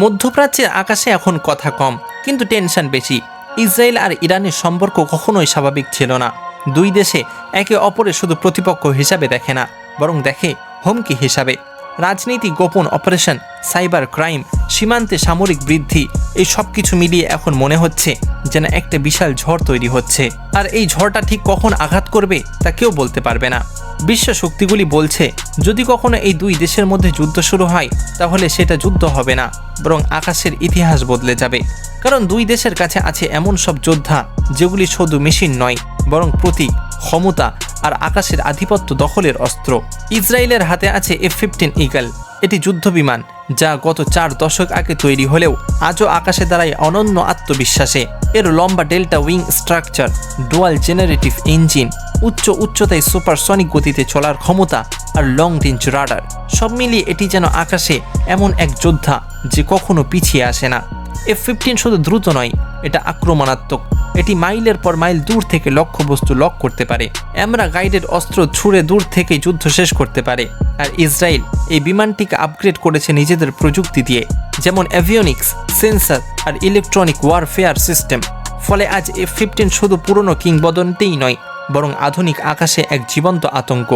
মধ্যপ্রাচ্যের আকাশে এখন কথা কম, কিন্তু টেনশন বেশি। ইসরায়েল আর ইরানের সম্পর্ক কখনোই স্বাভাবিক ছিল না। দুই দেশে একে অপরের শুধু প্রতিপক্ষ হিসাবে দেখে না, বরং দেখে হুমকি হিসাবে। রাজনীতি, গোপন অপারেশন, সাইবার ক্রাইম, সীমান্তে সামরিক বৃদ্ধি, এই সব কিছু মিলিয়ে এখন মনে হচ্ছে যেন একটা বিশাল ঝড় তৈরি হচ্ছে। আর এই ঝড়টা ঠিক কখন আঘাত করবে তা কেউ বলতে পারবে না। বিশ্ব শক্তিগুলি বলছে, যদি কখনো এই দুই দেশের মধ্যে যুদ্ধ শুরু হয়, তাহলে সেটা যুদ্ধ হবে না, বরং আকাশের ইতিহাস বদলে যাবে। কারণ দুই দেশের কাছে আছে এমন সব যোদ্ধা, যেগুলি শুধু মেশিন নয়, বরং প্রতীক। ক্ষমতা আর আকাশের আধিপত্য দখলের অস্ত্র। ইসরায়েলের হাতে আছে এফ ফিফটিন ইগল। এটি যুদ্ধ বিমান, যা গত চার দশক আগে তৈরি হলেও আজও আকাশে দাঁড়ায় অনন্য আত্মবিশ্বাসে। এর লম্বা delta wing structure, dual generative engine, উচ্চ উচ্চতায় সুপারসনিক গতিতে চলার ক্ষমতা আর লং রেঞ্জ রাডার। সব মিলিয়ে এটি যেন আকাশে এমন এক যোদ্ধা যে কখনো পিছিয়ে আসে না। এফ ফিফটিন শুধু দ্রুত নয়, এটা আক্রমণাত্মক। এটি মাইলের পর মাইল দূর থেকে লক্ষ্যবস্তু লক করতে পারে। আমরা গাইডের অস্ত্র ছুঁড়ে দূর থেকে যুদ্ধ শেষ করতে পারে। আর ইসরায়েল এই বিমানটিকে আপগ্রেড করেছে নিজেদের প্রযুক্তি দিয়ে, যেমন অ্যাভিওনিক্স সেন্সার আর ইলেকট্রনিক ওয়ারফেয়ার সিস্টেম ফলে আজ এফ ফিফটিন শুধু পুরনো কিংবদন্তিই নয়, বরং আধুনিক আকাশে এক জীবন্ত আতঙ্ক।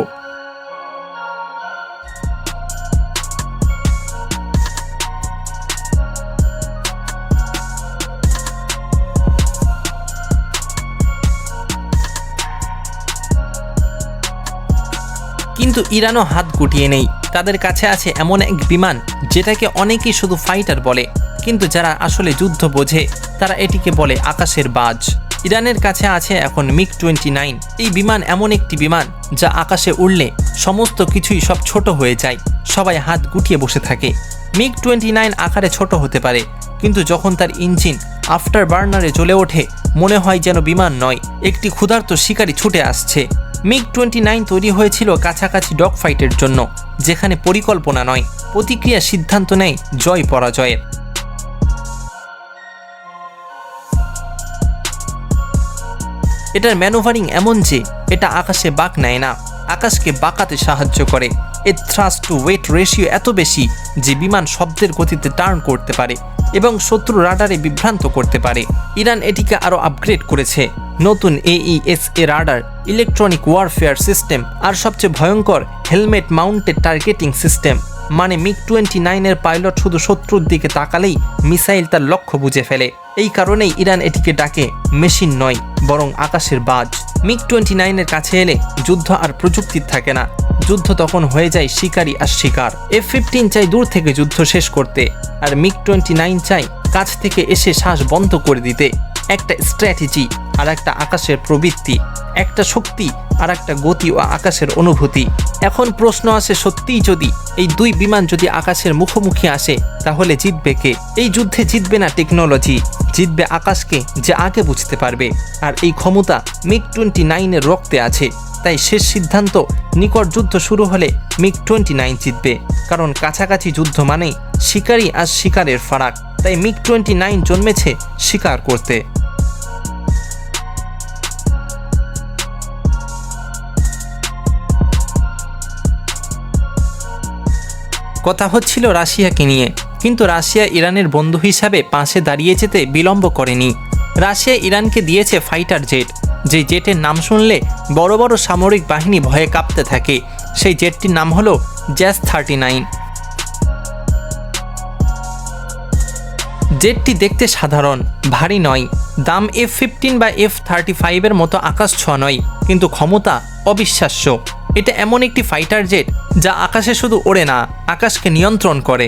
কিন্তু ইরানও হাত গুটিয়ে নেই। তাদের কাছে আছে এমন এক বিমান, যেটাকে অনেকেই শুধু ফাইটার বলে, কিন্তু যারা আসলে যুদ্ধ বোঝে, তারা এটিকে বলে আকাশের বাজ। ইরানের কাছে আছে এখন মিগ টোয়েন্টি নাইন। এই বিমান এমন একটি বিমান, যা আকাশে উড়লে সমস্ত কিছুই সব ছোট হয়ে যায়, সবাই হাত গুটিয়ে বসে থাকে। মিগ টোয়েন্টি নাইন আকারে ছোট হতে পারে, কিন্তু যখন তার ইঞ্জিন আফটার বার্নারে জ্বলে ওঠে, মনে হয় যেন বিমান নয়, একটি ক্ষুধার্ত শিকারী ছুটে আসছে। মিগ টোয়েন্টি নাইন তৈরি হয়েছিল কাছাকাছি ডগ ফাইটের জন্য, যেখানে পরিকল্পনা নয়, প্রতিক্রিয়া সিদ্ধান্ত নেয় জয় পরাজয়ের। এটার ম্যানোভারিং এমন যে, এটা আকাশে বাঁক নেয় না, আকাশকে বাঁকাতে সাহায্য করে। এর থ্রাস্ট টু ওয়েট রেশিও এত বেশি যে বিমান শব্দের গতিতে টার্ন করতে পারে। এবং শত্রু রাডারে বিভ্রান্ত করতে পারে। ইরান এটিকে আরও আপগ্রেড করেছে। নতুন AESA radar electronic warfare system আর সবচেয়ে ভয়ঙ্কর হেলমেট মাউন্টেড টার্গেটিং সিস্টেম মানে মিগ টোয়েন্টি নাইনের পাইলট শুধু শত্রুর দিকে তাকালেই মিসাইল তার লক্ষ্য বুঝে ফেলে। এই কারণেই ইরান এটিকে ডাকে মেশিন নয়, বরং আকাশের বাজ। মিগ টোয়েন্টি নাইনের কাছে এলে যুদ্ধ আর প্রযুক্তির থাকে না। যুদ্ধ তখন হয়ে যায় শিকারী আর শিকার। এফ ফিফটিন চাই দূর থেকে যুদ্ধ শেষ করতে, আর মিগ টোয়েন্টি নাইন চাই কাছ থেকে এসে শ্বাস বন্ধ করে দিতে। একটা স্ট্র্যাটেজি আর একটা আকাশের প্রবৃত্তি, একটা শক্তি আর একটা গতি ও আকাশের অনুভূতি। এখন প্রশ্ন আসে সত্যিই যদি এই দুই বিমান যদি আকাশের মুখোমুখি আসে, তাহলে জিতবে কে? এই যুদ্ধে জিতবে না টেকনোলজি, জিতবে আকাশকে যে আগে বুঝতে পারবে। আর এই ক্ষমতা মিগ টোয়েন্টি নাইনের রক্তে আছে। তাই শেষ সিদ্ধান্ত নিকট যুদ্ধ শুরু হলে মিগ টোয়েন্টি নাইন জিতবে। কারণ কাছাকাছি যুদ্ধ মানেই শিকারী আর শিকারের ফারাক। তাই মিগ টোয়েন্টি নাইন জন্মেছে শিকার করতে। কথা হচ্ছিল রাশিয়াকে নিয়ে। কিন্তু রাশিয়া ইরানের বন্ধু হিসাবে পাশে দাঁড়িয়ে যেতে বিলম্ব করেনি। রাশিয়া ইরানকে দিয়েছে ফাইটার জেট। যে জেটের নাম শুনলে বড় বড় সামরিক বাহিনী ভয়ে কাঁপতে থাকে। সেই জেটটির নাম হলো জ্যাস থার্টি নাইন। জেটটি দেখতে সাধারণ, ভারী নয়। দাম এফ ফিফটিন বা এফ থার্টি ফাইভের মতো আকাশ ছোঁয়া নয়, কিন্তু ক্ষমতা অবিশ্বাস্য। এটা এমন একটি ফাইটার জেট যা আকাশে শুধু ওড়ে না, আকাশকে নিয়ন্ত্রণ করে।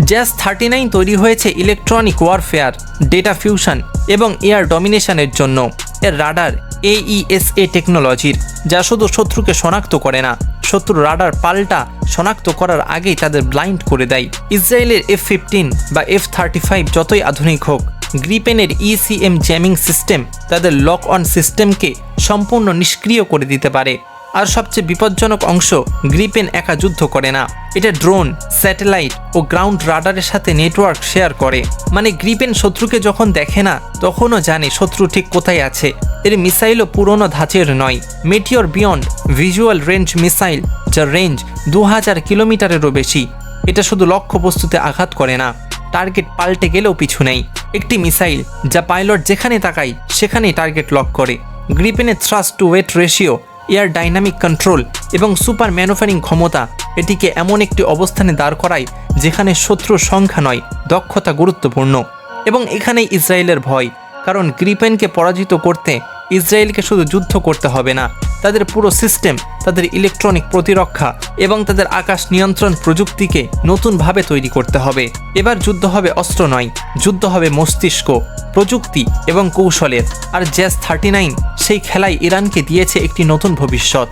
জ্যাস থার্টি নাইন তৈরি হয়েছে ইলেকট্রনিক ওয়ারফেয়ার ডেটা ফিউশন এবং এয়ার ডমিনেশনের জন্য। এর রাডার এইএসএ টেকনোলজির যা শুধু শত্রুকে শনাক্ত করে না শত্রু রাডার পাল্টা শনাক্ত করার আগেই তাদের ব্লাইন্ড করে দেয়। ইসরায়েলের এফ ফিফটিন বা এফ থার্টি ফাইভ যতই আধুনিক হোক, গ্রিপেনের ইসিএম জ্যামিং সিস্টেম তাদের লক অন সিস্টেমকে সম্পূর্ণ নিষ্ক্রিয় করে দিতে পারে। আর সবচেয়ে বিপজ্জনক অংশ, গ্রিপেন একা যুদ্ধ করে না। এটা ড্রোন, স্যাটেলাইট ও গ্রাউন্ড রাডারের সাথে নেটওয়ার্ক শেয়ার করে। মানে গ্রিপেন শত্রুকে যখন দেখে না, তখনও জানে শত্রু ঠিক কোথায় আছে। এর মিসাইলও পুরনো ধাঁচের নয়। Meteor beyond visual range missile যার রেঞ্জ দু হাজার কিলোমিটারেরও বেশি। এটা শুধু লক্ষ্য বস্তুতে আঘাত করে না টার্গেট পাল্টে গেলেও পিছু নেই একটি মিসাইল, যা পাইলট যেখানে তাকায়, সেখানেই টার্গেট লক করে। গ্রিপেনের thrust to weight ratio air dynamic control এবং সুপার ম্যানুফ্যারিং ক্ষমতা এটিকে এমন একটি অবস্থানে দাঁড় করায় যেখানে শত্রুর সংখ্যা নয়, দক্ষতা গুরুত্বপূর্ণ। এবং এখানেই ইসরায়েলের ভয়, কারণ গ্রিপেনকে পরাজিত করতে ইসরায়েলকে শুধু যুদ্ধ করতে হবে না, তাদের পুরো সিস্টেম, তাদের ইলেকট্রনিক প্রতিরক্ষা এবং তাদের আকাশ নিয়ন্ত্রণ প্রযুক্তিকে নতুনভাবে তৈরি করতে হবে। এবার যুদ্ধ হবে অস্ত্র নয়, যুদ্ধ হবে মস্তিষ্ক, প্রযুক্তি এবং কৌশলের। আর জ্যাস থার্টি নাইন সেই খেলায় ইরানকে দিয়েছে একটি নতুন ভবিষ্যৎ।